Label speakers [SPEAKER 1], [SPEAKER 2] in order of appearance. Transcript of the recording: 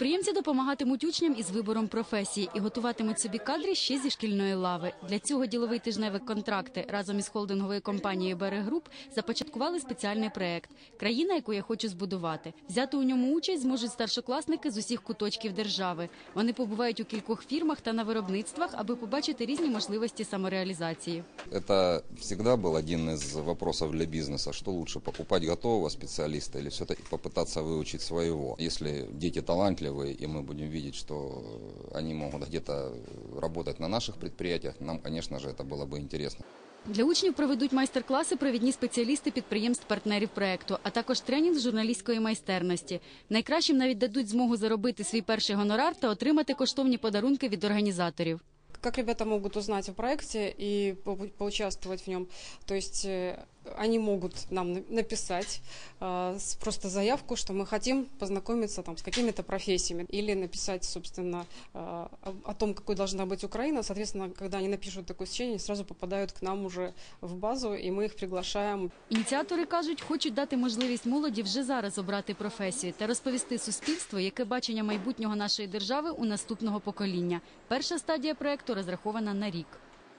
[SPEAKER 1] Підприємці допомагатимуть учням із вибором професії і готуватимуть собі кадри ще зі шкільної лави. Для цього діловий тижневик контракти разом із холдинговою компанією «Берегруп» започаткували спеціальний проект Країна, яку я хочу збудувати. Взяти у ньому участь зможуть старшокласники з усіх куточків держави. Вони побувають у кількох фірмах та на виробництвах, аби побачити різні можливості самореалізації.
[SPEAKER 2] Это всегда был один из вопросов для бизнеса. Что лучше, покупать готового специалиста или все-таки попытаться выучить своего? Если дети талантливые, и мы будем видеть, что они могут где-то работать на наших предприятиях, нам, конечно же, это было бы интересно.
[SPEAKER 1] Для учнів проведуть майстер-класи провідні спеціалісти підприємств-партнерів проекту, а також тренінг з журналістської майстерності. Найкращим навіть дадуть змогу заробити свій перший гонорар та отримати коштовні подарунки від організаторів.
[SPEAKER 3] как ребята могут узнать о проекте и по- поучаствовать в нем. То есть э, они могут нам на- написать э, с- просто заявку, что мы хотим познакомиться там, с какими-то профессиями. Или написать, собственно, э, о- о том, какой должна быть Украина. Соответственно, когда они напишут такое сочинение, сразу попадают к нам уже в базу, и мы их приглашаем
[SPEAKER 1] Ініціатори кажуть, хочуть дати можливість молоді вже зараз обрати професію та розповісти суспільству, яке бачення майбутнього нашої держави у наступного покоління. Перша стадія проекту розрахована на рік.